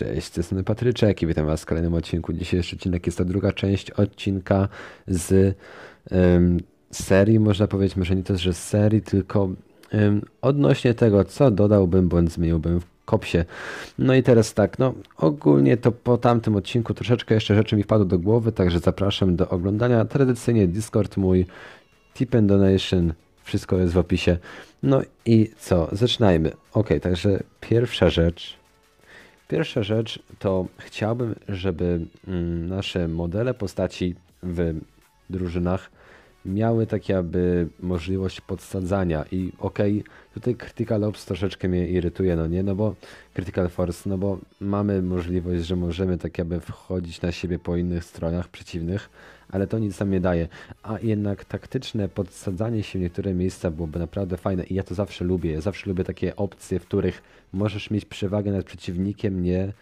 Cześć, to jest Patryczek i witam Was w kolejnym odcinku. Dzisiejszy odcinek jest to druga część odcinka z um, serii, można powiedzieć, może nie też, że z serii, tylko um, odnośnie tego, co dodałbym bądź zmieniłbym w kopsie. No i teraz tak, no ogólnie to po tamtym odcinku troszeczkę jeszcze rzeczy mi wpadło do głowy, także zapraszam do oglądania. Tradycyjnie Discord mój, tip and donation, wszystko jest w opisie. No i co, zaczynajmy. Ok, także pierwsza rzecz, Pierwsza rzecz to chciałbym, żeby mm, nasze modele postaci w drużynach miały tak jakby możliwość podsadzania i okej, okay, tutaj Critical Ops troszeczkę mnie irytuje, no nie, no bo Critical Force, no bo mamy możliwość, że możemy tak jakby wchodzić na siebie po innych stronach przeciwnych, ale to nic nam nie daje. A jednak taktyczne podsadzanie się w niektóre miejsca byłoby naprawdę fajne i ja to zawsze lubię. Ja zawsze lubię takie opcje, w których możesz mieć przewagę nad przeciwnikiem, nie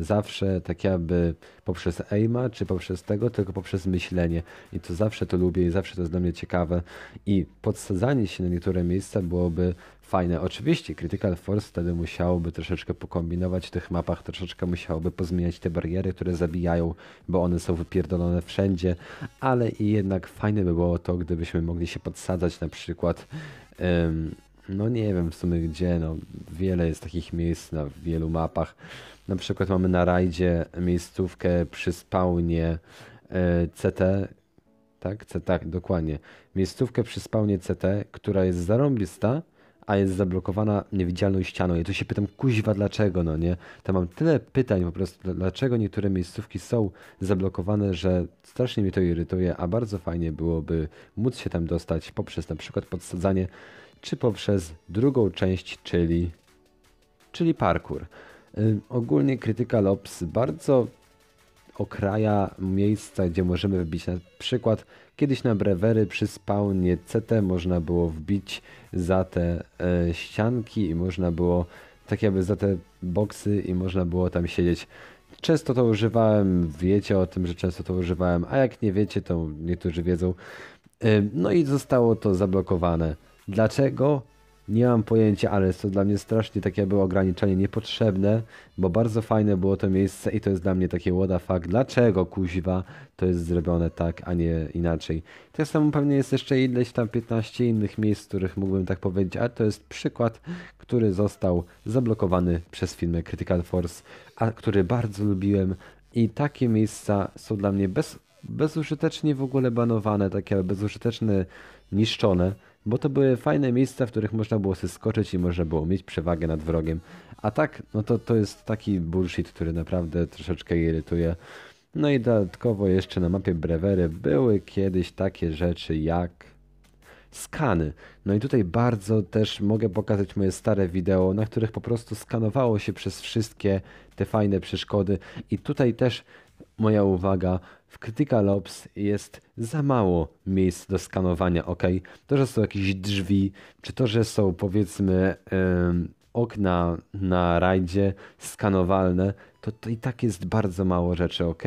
zawsze tak jakby poprzez aima, czy poprzez tego, tylko poprzez myślenie. I to zawsze to lubię i zawsze to jest dla mnie ciekawe. I podsadzanie się na niektóre miejsca byłoby fajne. Oczywiście Critical Force wtedy musiałoby troszeczkę pokombinować w tych mapach, troszeczkę musiałoby pozmieniać te bariery, które zabijają, bo one są wypierdolone wszędzie, ale i jednak fajne by było to, gdybyśmy mogli się podsadzać na przykład um, no nie wiem w sumie gdzie, no wiele jest takich miejsc na wielu mapach. Na przykład mamy na rajdzie miejscówkę przy spawnie e, CT, tak? CT, tak, dokładnie. Miejscówkę przy spawnie CT, która jest zarąbista, a jest zablokowana niewidzialną ścianą. I tu się pytam, kuźwa, dlaczego, no nie? To mam tyle pytań po prostu, dlaczego niektóre miejscówki są zablokowane, że strasznie mnie to irytuje, a bardzo fajnie byłoby móc się tam dostać poprzez na przykład podsadzanie czy poprzez drugą część, czyli, czyli parkour. Y, ogólnie Critical Ops bardzo okraja miejsca, gdzie możemy wbić na przykład kiedyś na brewery przy spawnie CT można było wbić za te e, ścianki i można było tak jakby za te boksy i można było tam siedzieć. Często to używałem, wiecie o tym, że często to używałem, a jak nie wiecie, to niektórzy wiedzą. Y, no i zostało to zablokowane. Dlaczego? Nie mam pojęcia, ale jest to dla mnie strasznie takie było ograniczenie niepotrzebne, bo bardzo fajne było to miejsce i to jest dla mnie takie what the fuck, dlaczego kuźwa to jest zrobione tak, a nie inaczej. Tak samo pewnie jest jeszcze ileś tam 15 innych miejsc, których mógłbym tak powiedzieć, ale to jest przykład, który został zablokowany przez filmę Critical Force, a który bardzo lubiłem i takie miejsca są dla mnie bez, bezużytecznie w ogóle banowane, takie bezużyteczne, niszczone bo to były fajne miejsca, w których można było sobie skoczyć i można było mieć przewagę nad wrogiem. A tak, no to to jest taki bullshit, który naprawdę troszeczkę irytuje. No i dodatkowo jeszcze na mapie Brewery były kiedyś takie rzeczy jak skany. No i tutaj bardzo też mogę pokazać moje stare wideo, na których po prostu skanowało się przez wszystkie te fajne przeszkody i tutaj też moja uwaga, w Critical Ops jest za mało miejsc do skanowania, ok? To, że są jakieś drzwi, czy to, że są powiedzmy okna na rajdzie skanowalne, to, to i tak jest bardzo mało rzeczy, ok?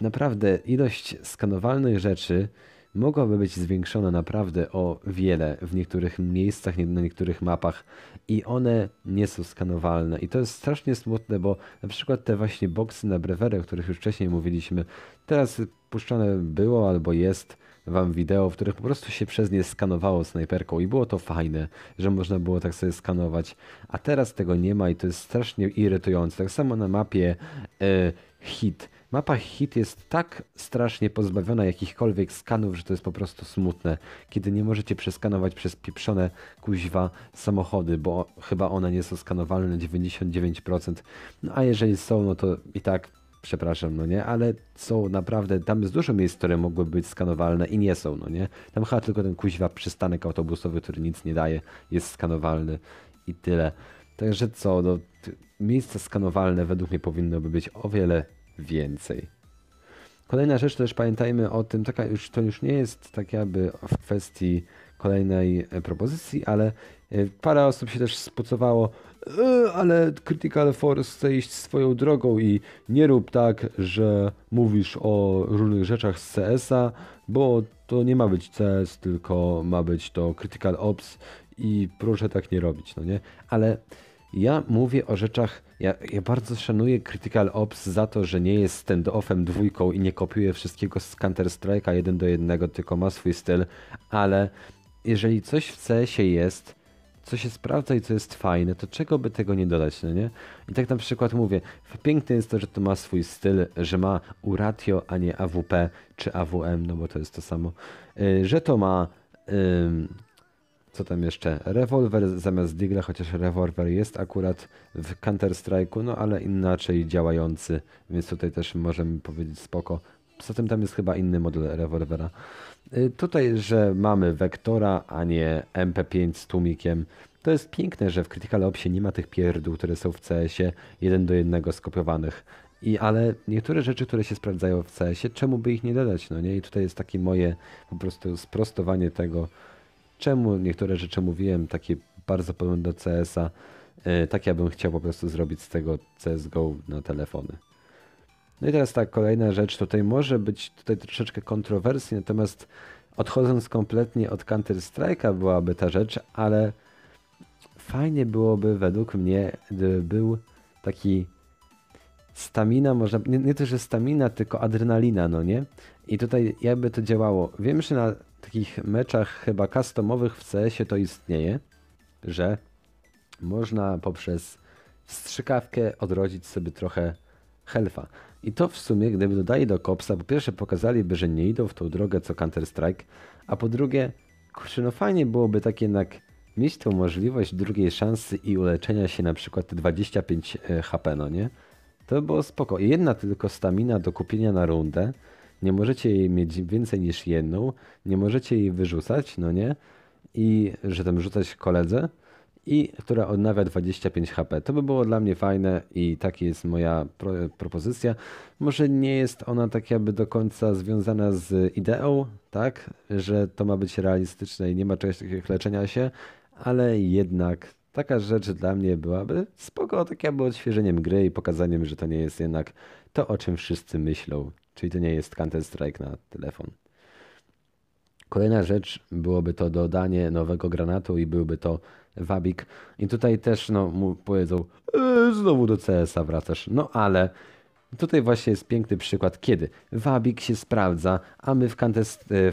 Naprawdę ilość skanowalnych rzeczy mogłaby być zwiększona naprawdę o wiele w niektórych miejscach, na niektórych mapach i one nie są skanowalne. I to jest strasznie smutne, bo na przykład te właśnie boksy na brewery, o których już wcześniej mówiliśmy, teraz puszczone było albo jest wam wideo, w których po prostu się przez nie skanowało snajperką i było to fajne, że można było tak sobie skanować, a teraz tego nie ma i to jest strasznie irytujące. Tak samo na mapie y, hit Mapa hit jest tak strasznie pozbawiona jakichkolwiek skanów, że to jest po prostu smutne. Kiedy nie możecie przeskanować przez pieprzone kuźwa samochody, bo chyba one nie są skanowalne na 99%. No a jeżeli są, no to i tak przepraszam, no nie, ale są naprawdę, tam jest dużo miejsc, które mogłyby być skanowalne i nie są, no nie. Tam chyba tylko ten kuźwa przystanek autobusowy, który nic nie daje, jest skanowalny i tyle. Także co, no, miejsca skanowalne według mnie powinno być o wiele więcej. Kolejna rzecz, też pamiętajmy o tym, taka już, to już nie jest tak jakby w kwestii kolejnej e, propozycji, ale e, parę osób się też spucowało, e, ale Critical Force chce iść swoją drogą i nie rób tak, że mówisz o różnych rzeczach z CS-a, bo to nie ma być CS, tylko ma być to Critical Ops i proszę tak nie robić, no nie? Ale Ja mówię o rzeczach, ja, ja bardzo szanuję Critical Ops za to, że nie jest stand-offem dwójką i nie kopiuje wszystkiego z Counter-Strike'a jeden do jednego, tylko ma swój styl, ale jeżeli coś w CS-ie jest, co się sprawdza i co jest fajne, to czego by tego nie dodać, no nie? I tak na przykład mówię, piękne jest to, że to ma swój styl, że ma Uratio, a nie AWP czy AWM, no bo to jest to samo, y, że to ma co tam jeszcze? Rewolwer zamiast Digla, chociaż rewolwer jest akurat w Counter-Strike'u, no ale inaczej działający, więc tutaj też możemy powiedzieć spoko. Poza tym tam jest chyba inny model rewolwera. Y, tutaj, że mamy Vektora, a nie MP5 z tłumikiem. To jest piękne, że w Critical Opsie nie ma tych pierdół, które są w CS-ie jeden do jednego skopiowanych. I, ale niektóre rzeczy, które się sprawdzają w CS-ie, czemu by ich nie dodać, no nie? I tutaj jest takie moje po prostu sprostowanie tego, czemu niektóre rzeczy mówiłem, takie bardzo podobne do CS-a, yy, tak ja bym chciał po prostu zrobić z tego CSGO na telefony. No i teraz tak, kolejna rzecz, tutaj może być tutaj troszeczkę kontrowersji, natomiast odchodząc kompletnie od Counter-Strike'a byłaby ta rzecz, ale fajnie byłoby według mnie, gdyby był taki stamina, można, nie, nie to, że stamina, tylko adrenalina, no nie? I tutaj jakby to działało. Wiem, że na takich meczach chyba customowych w CS-ie to istnieje, że można poprzez strzykawkę odrodzić sobie trochę helfa. I to w sumie, gdyby dodali do Kopsa, po pierwsze pokazaliby, że nie idą w tą drogę co Counter-Strike, a po drugie, kurczę, no fajnie byłoby tak jednak mieć tą możliwość drugiej szansy i uleczenia się na przykład te 25 e, HP, no nie? To by było spoko. Jedna tylko stamina do kupienia na rundę, nie możecie jej mieć więcej niż jedną, nie możecie jej wyrzucać, no nie? I że tam rzucać koledze, i która odnawia 25 HP. To by było dla mnie fajne i taka jest moja pro, propozycja. Może nie jest ona tak jakby do końca związana z ideą, tak, że to ma być realistyczne i nie ma czegoś takiego jak leczenia się, ale jednak taka rzecz dla mnie byłaby spoko, tak jakby odświeżeniem gry i pokazaniem, że to nie jest jednak to, o czym wszyscy myślą, czyli to nie jest Counter-Strike na telefon. Kolejna rzecz byłoby to dodanie nowego granatu i byłby to Wabik. I tutaj też no, mu powiedzą, e, znowu do CS-a wracasz. No ale tutaj właśnie jest piękny przykład, kiedy Wabik się sprawdza, a my w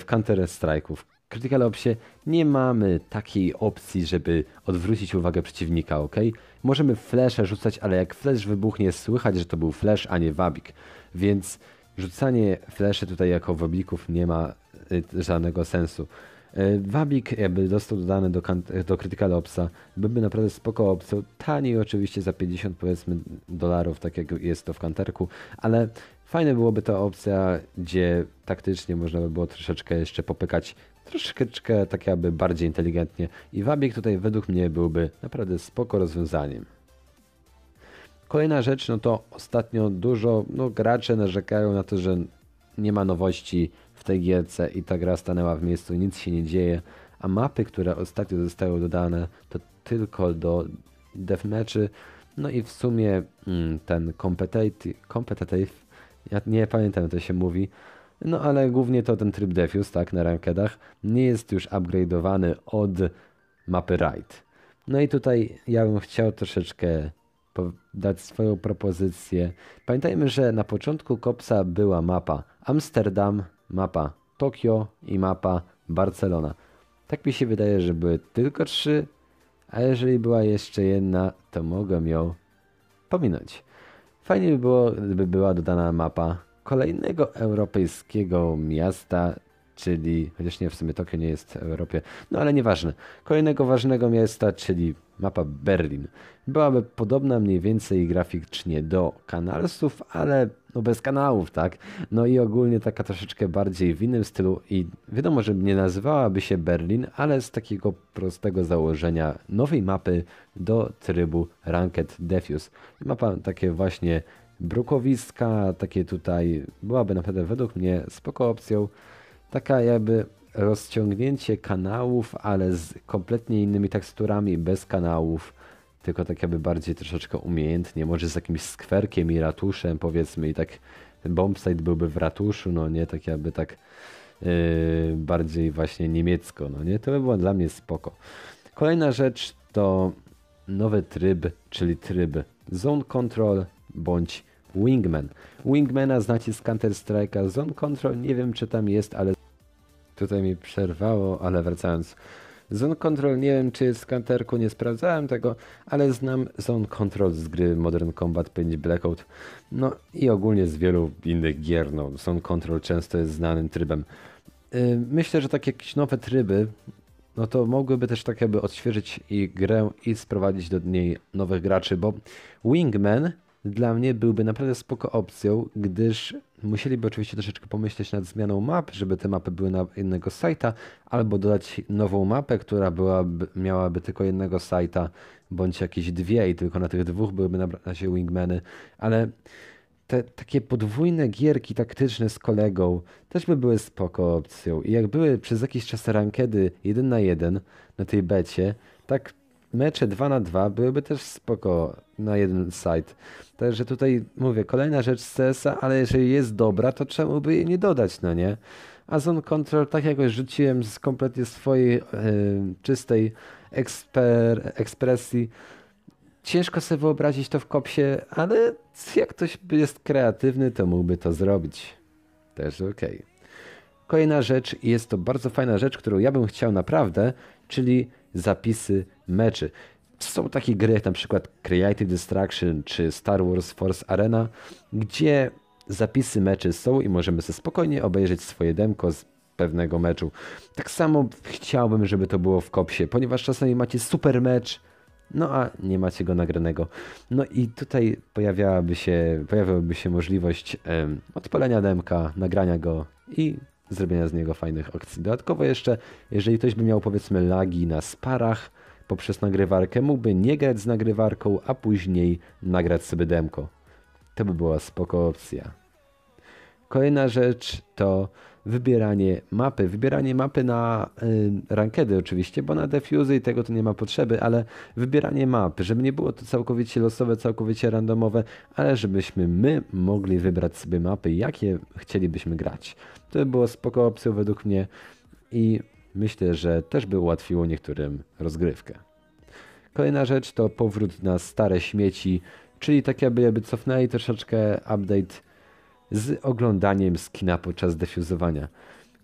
Counter-Strike'u, w Critical Opsie nie mamy takiej opcji, żeby odwrócić uwagę przeciwnika, ok? Możemy flesze rzucać, ale jak flash wybuchnie, słychać, że to był flash, a nie Wabik. Więc rzucanie fleszy tutaj jako wabików nie ma y, żadnego sensu. E, Wabik jakby dostał dodane do, do Critical Opsa, byłby naprawdę spoko opcją, taniej oczywiście za 50 powiedzmy dolarów, tak jak jest to w kanterku, ale fajne byłoby to opcja, gdzie taktycznie można by było troszeczkę jeszcze popykać, troszeczkę tak jakby bardziej inteligentnie i Wabik tutaj według mnie byłby naprawdę spoko rozwiązaniem. Kolejna rzecz, no to ostatnio dużo no, gracze narzekają na to, że nie ma nowości w tej gierce i ta gra stanęła w miejscu, nic się nie dzieje, a mapy, które ostatnio zostały dodane, to tylko do deathmatchy, no i w sumie mm, ten competitive, competitive, ja nie pamiętam jak to się mówi, no ale głównie to ten tryb defuse, tak, na rankedach, nie jest już upgrade'owany od mapy Ride. No i tutaj ja bym chciał troszeczkę dać swoją propozycję. Pamiętajmy, że na początku Kopsa była mapa Amsterdam, mapa Tokio i mapa Barcelona. Tak mi się wydaje, że były tylko trzy, a jeżeli była jeszcze jedna, to mogę ją pominąć. Fajnie by było, gdyby była dodana mapa kolejnego europejskiego miasta, czyli, chociaż nie, w sumie Tokio nie jest w Europie, no ale nieważne, kolejnego ważnego miasta, czyli mapa Berlin. Byłaby podobna mniej więcej graficznie do kanalsów, ale no bez kanałów, tak? No i ogólnie taka troszeczkę bardziej w innym stylu i wiadomo, że nie nazywałaby się Berlin, ale z takiego prostego założenia nowej mapy do trybu Ranked Defuse. Mapa takie właśnie brukowiska, takie tutaj byłaby naprawdę według mnie spoko opcją. Taka jakby rozciągnięcie kanałów, ale z kompletnie innymi teksturami, bez kanałów, tylko tak jakby bardziej troszeczkę umiejętnie, może z jakimś skwerkiem i ratuszem powiedzmy i tak bombsite byłby w ratuszu, no nie, tak jakby tak yy, bardziej właśnie niemiecko, no nie, to by było dla mnie spoko. Kolejna rzecz to nowy tryb, czyli tryb Zone Control bądź Wingman. Wingmana znacie z Counter-Strike'a, Zone Control nie wiem czy tam jest, ale tutaj mi przerwało, ale wracając. Zone Control nie wiem czy jest w Counterku, nie sprawdzałem tego, ale znam Zone Control z gry Modern Combat 5 Blackout. No i ogólnie z wielu innych gier, no Zone Control często jest znanym trybem. Yy, myślę, że takie jakieś nowe tryby, no to mogłyby też tak jakby odświeżyć i grę i sprowadzić do niej nowych graczy, bo Wingman dla mnie byłby naprawdę spoko opcją, gdyż musieliby oczywiście troszeczkę pomyśleć nad zmianą map, żeby te mapy były na innego sajta, albo dodać nową mapę, która byłaby, miałaby tylko jednego sajta, bądź jakieś dwie i tylko na tych dwóch byłyby na razie wingmany, ale te takie podwójne gierki taktyczne z kolegą też by były spoko opcją. I jak były przez jakiś czas rankedy 1 na 1 na tej becie, tak mecze 2 na 2 byłyby też spoko na jeden site. Także tutaj mówię, kolejna rzecz z CS-a, ale jeżeli jest dobra, to czemu by jej nie dodać, no nie? A Zone Control tak jakoś rzuciłem z kompletnie swojej yy, czystej eksper, ekspresji. Ciężko sobie wyobrazić to w kopsie, ale jak ktoś jest kreatywny, to mógłby to zrobić. Też ok. Kolejna rzecz, i jest to bardzo fajna rzecz, którą ja bym chciał naprawdę, czyli zapisy meczy. Są takie gry jak na przykład Creative Destruction czy Star Wars Force Arena, gdzie zapisy meczy są i możemy sobie spokojnie obejrzeć swoje demko z pewnego meczu. Tak samo chciałbym, żeby to było w kopsie, ponieważ czasami macie super mecz, no a nie macie go nagranego. No i tutaj pojawiałaby się, się możliwość odpalenia demka, nagrania go i zrobienia z niego fajnych akcji. Dodatkowo jeszcze, jeżeli ktoś by miał powiedzmy lagi na sparach poprzez nagrywarkę, mógłby nie grać z nagrywarką, a później nagrać sobie demko. To by była spoko opcja. Kolejna rzecz to wybieranie mapy. Wybieranie mapy na y, rankedy oczywiście, bo na defuzy i tego to nie ma potrzeby, ale wybieranie mapy, żeby nie było to całkowicie losowe, całkowicie randomowe, ale żebyśmy my mogli wybrać sobie mapy, jakie chcielibyśmy grać. To by było spoko opcją według mnie i myślę, że też by ułatwiło niektórym rozgrywkę. Kolejna rzecz to powrót na stare śmieci, czyli tak jakby cofnęli troszeczkę update z oglądaniem skina podczas defuzowania.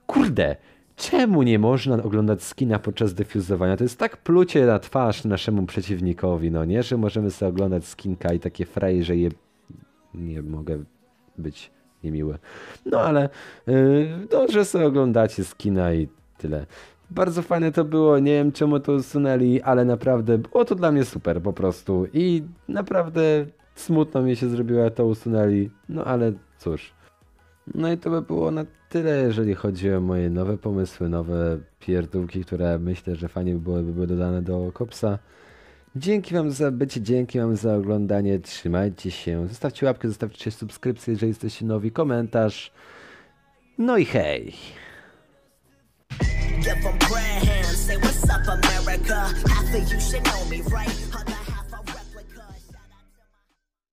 Kurde, czemu nie można oglądać skina podczas defuzowania? To jest tak plucie na twarz naszemu przeciwnikowi, no nie? Że możemy sobie oglądać skinka i takie fraje, że je... Nie mogę być niemiły. No ale yy, dobrze sobie oglądacie skina i tyle. Bardzo fajne to było, nie wiem czemu to usunęli, ale naprawdę było to dla mnie super po prostu i naprawdę smutno mi się zrobiło, jak to usunęli, no ale cóż. No i to by było na tyle, jeżeli chodzi o moje nowe pomysły, nowe pierdółki, które myślę, że fajnie by były, by były dodane do Kopsa. Dzięki Wam za bycie, dzięki Wam za oglądanie, trzymajcie się, zostawcie łapkę, zostawcie subskrypcję, jeżeli jesteście nowi, komentarz. No i hej! Give them prayer hands, say what's up America Half of you should know me, right?